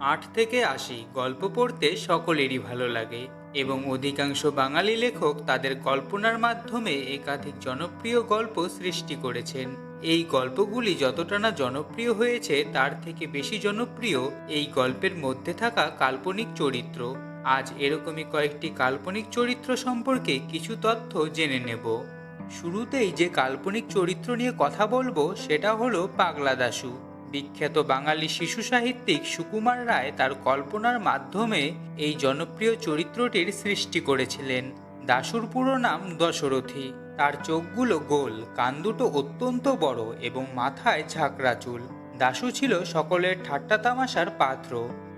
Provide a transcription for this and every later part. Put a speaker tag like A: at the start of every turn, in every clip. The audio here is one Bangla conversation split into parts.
A: আট থেকে আশি গল্প পড়তে সকলেরই ভালো লাগে এবং অধিকাংশ বাঙালি লেখক তাদের কল্পনার মাধ্যমে একাধিক জনপ্রিয় গল্প সৃষ্টি করেছেন। এই গল্পগুলি যতটা না জনপ্রিয় হয়েছে, তার থেকে বেশি জনপ্রিয় এই গল্পের মধ্যে থাকা কাল্পনিক চরিত্র। আজ এরকমই কয়েকটি কাল্পনিক চরিত্র সম্পর্কে কিছু তথ্য জেনে নেব। শুরুতেই যে কাল্পনিক চরিত্র নিয়ে কথা বলব, সেটা হলো পাগলা দাশু। বিখ্যাত বাঙালি শিশু সাহিত্যিক সুকুমার রায় তার কল্পনার মাধ্যমে এই জনপ্রিয় চরিত্রটির সৃষ্টি করেছিলেন। দাশুর পুরো নাম দশরথী। তার চোখগুলো গোল, কান দুটো অত্যন্ত বড় এবং মাথায় ঝাঁকড়া চুল। দাশু ছিল সকলের ঠাট্টা তামাশার পাত্র।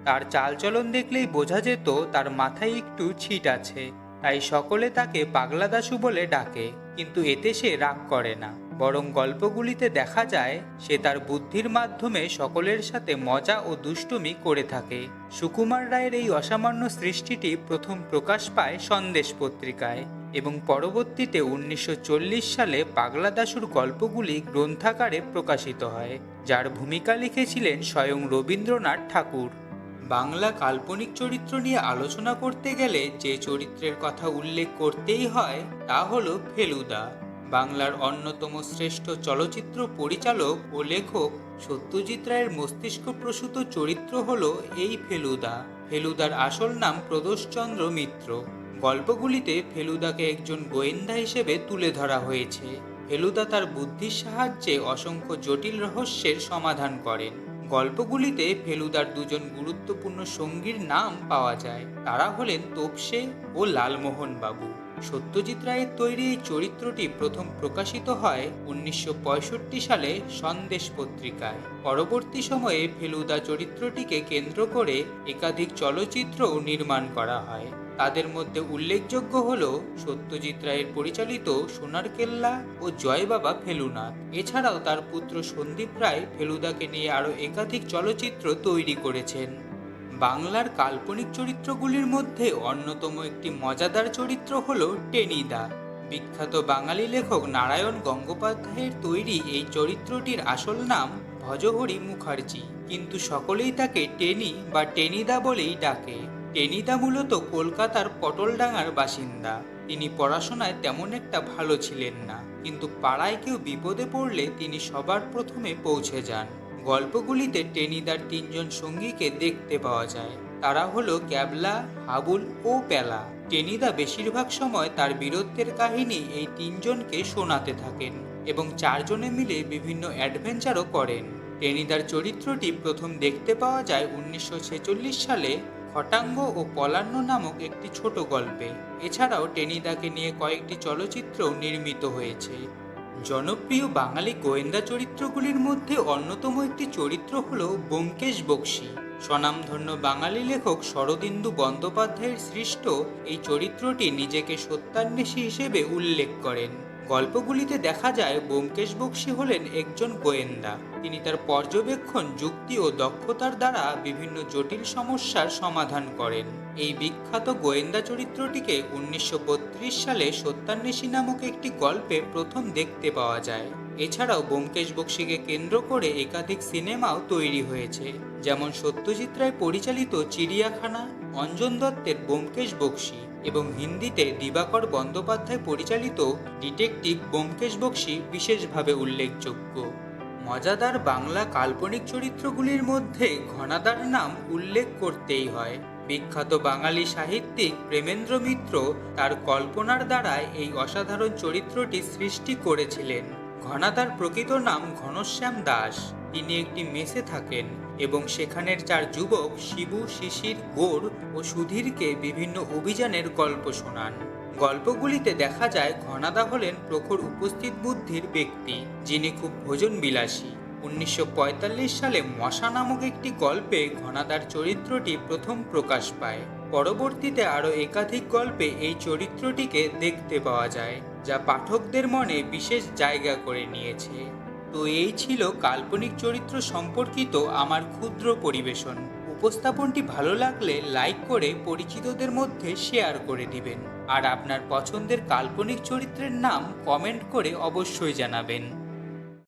A: তার চালচলন দেখলেই বোঝা যেত তার মাথায় একটু ছিট আছে। তাই সকলে তাকে পাগলা দাশু বলে ডাকে, কিন্তু এতে সে রাগ করে না। বরং গল্পগুলিতে দেখা যায়, সে তার বুদ্ধির মাধ্যমে সকলের সাথে মজা ও দুষ্টুমি করে থাকে। সুকুমার রায়ের এই অসামান্য সৃষ্টিটি প্রথম প্রকাশ পায় সন্দেশ পত্রিকায় এবং পরবর্তীতে উনিশশো চল্লিশ সালে পাগলা দাশুর গল্পগুলি গ্রন্থাকারে প্রকাশিত হয়, যার ভূমিকা লিখেছিলেন স্বয়ং রবীন্দ্রনাথ ঠাকুর। বাংলা কাল্পনিক চরিত্র নিয়ে আলোচনা করতে গেলে যে চরিত্রের কথা উল্লেখ করতেই হয়, তা হলো ফেলুদা। বাংলার অন্যতম শ্রেষ্ঠ চলচ্চিত্র পরিচালক ও লেখক সত্যজিৎ রায়ের মস্তিষ্ক প্রসূত চরিত্র হল এই ফেলুদা। ফেলুদার আসল নাম প্রদোষচন্দ্র মিত্র। গল্পগুলিতে ফেলুদাকে একজন গোয়েন্দা হিসেবে তুলে ধরা হয়েছে। ফেলুদা তার বুদ্ধির সাহায্যে অসংখ্য জটিল রহস্যের সমাধান করেন। গল্পগুলিতে ফেলুদার দুজন গুরুত্বপূর্ণ সঙ্গীর নাম পাওয়া যায়। তারা হলেন তোপসে ও লালমোহন বাবু সত্যজিৎ রায়ের তৈরি এই চরিত্রটি প্রথম প্রকাশিত হয় উনিশশো পঁয়ষট্টি সালে সন্দেশ পত্রিকায়। পরবর্তী সময়ে ফেলুদা চরিত্রটিকে কেন্দ্র করে একাধিক চলচ্চিত্রও নির্মাণ করা হয়। তাদের মধ্যে উল্লেখযোগ্য হল সত্যজিৎ রায়ের পরিচালিত সোনার কেল্লা ও জয় বাবা ফেলুনাথ। এছাড়াও তার পুত্র সন্দীপ রায় ফেলুদাকে নিয়ে আরও একাধিক চলচ্চিত্র তৈরি করেছেন। বাংলার কাল্পনিক চরিত্রগুলির মধ্যে অন্যতম একটি মজাদার চরিত্র হল টেনিদা। বিখ্যাত বাঙালি লেখক নারায়ণ গঙ্গোপাধ্যায়ের তৈরি এই চরিত্রটির আসল নাম ভজহরি মুখার্জি। কিন্তু সকলেই তাকে টেনি বা টেনিদা বলেই ডাকে। টেনিদা মূলত কলকাতার পটলডাঙ্গার বাসিন্দা। তিনি পড়াশোনায় তেমন একটা ভালো ছিলেন না। কিন্তু পাড়ায় কেউ বিপদে পড়লে তিনি সবার প্রথমে পৌঁছে যান। গল্পগুলিতে টেনিদার তিনজন সঙ্গীকে দেখতে পাওয়া যায়। তারা হলো ক্যাবলা, হাবুল ও পেলা। টেনিদা বেশিরভাগ সময় তার বীরত্বের কাহিনী এই তিনজনকে শোনাতে থাকেন এবং চারজনে মিলে বিভিন্ন অ্যাডভেঞ্চারও করেন। টেনিদার চরিত্রটি প্রথম দেখতে পাওয়া যায় উনিশশো ছেচল্লিশ সালে খটাঙ্গ ও পলান্ন নামক একটি ছোট গল্পে। এছাড়াও টেনিদাকে নিয়ে কয়েকটি চলচ্চিত্রও নির্মিত হয়েছে। জনপ্রিয় বাঙালি গোয়েন্দা চরিত্রগুলির মধ্যে অন্যতম একটি চরিত্র হল ব্যোমকেশ বক্সি। স্বনামধন্য বাঙালি লেখক শরদিন্দু বন্দ্যোপাধ্যায়ের সৃষ্ট এই চরিত্রটি নিজেকে সত্যান্বেষী হিসেবে উল্লেখ করেন। গল্পগুলিতে দেখা যায় ব্যোমকেশ বক্সী হলেন একজন গোয়েন্দা। তিনি তার পর্যবেক্ষণ, যুক্তি ও দক্ষতার দ্বারা বিভিন্ন জটিল সমস্যার সমাধান করেন। এই বিখ্যাত গোয়েন্দা চরিত্রটিকে উনিশশো বত্রিশ সালে সত্যান্বেষী নামক একটি গল্পে প্রথম দেখতে পাওয়া যায়। এছাড়াও ব্যোমকেশ বক্সীকে কেন্দ্র করে একাধিক সিনেমাও তৈরি হয়েছে। যেমন সত্যজিৎ রায় পরিচালিত চিড়িয়াখানা, অঞ্জন দত্তের ব্যোমকেশ বক্সী। এবং হিন্দিতে দিবাকর বন্দ্যোপাধ্যায় পরিচালিত ডিটেকটিভ ব্যোমকেশ বক্সী বিশেষভাবে উল্লেখযোগ্য। মজাদার বাংলা কাল্পনিক চরিত্রগুলির মধ্যে ঘনাদার নাম উল্লেখ করতেই হয়। বিখ্যাত বাঙালি সাহিত্যিক প্রেমেন্দ্র মিত্র তার কল্পনার দ্বারায় এই অসাধারণ চরিত্রটি সৃষ্টি করেছিলেন। ঘনাদার প্রকৃত নাম ঘনশ্যাম দাস। তিনি একটি মেসে থাকেন এবং সেখানের চার যুবক শিবু, শিশির, গোর ও সুধীরকে বিভিন্ন অভিযানের গল্প শোনান। গল্পগুলিতে দেখা যায় ঘনাদা হলেন প্রখর উপস্থিত বুদ্ধির ব্যক্তি, যিনি খুব ভোজন বিলাসী উনিশশো পঁয়তাল্লিশ সালে মশা নামক একটি গল্পে ঘনাদার চরিত্রটি প্রথম প্রকাশ পায়। পরবর্তীতে আরও একাধিক গল্পে এই চরিত্রটিকে দেখতে পাওয়া যায়। যা পাঠকদের মনে বিশেষ জায়গা করে নিয়েছে। তো এই ছিল কাল্পনিক চরিত্র সম্পর্কিত আমার ক্ষুদ্র পরিবেশন। উপস্থাপনটি ভালো লাগলে লাইক করে পরিচিতদের মধ্যে শেয়ার করে দিবেন। আর আপনার পছন্দের কাল্পনিক চরিত্রের নাম কমেন্ট করে অবশ্যই জানাবেন।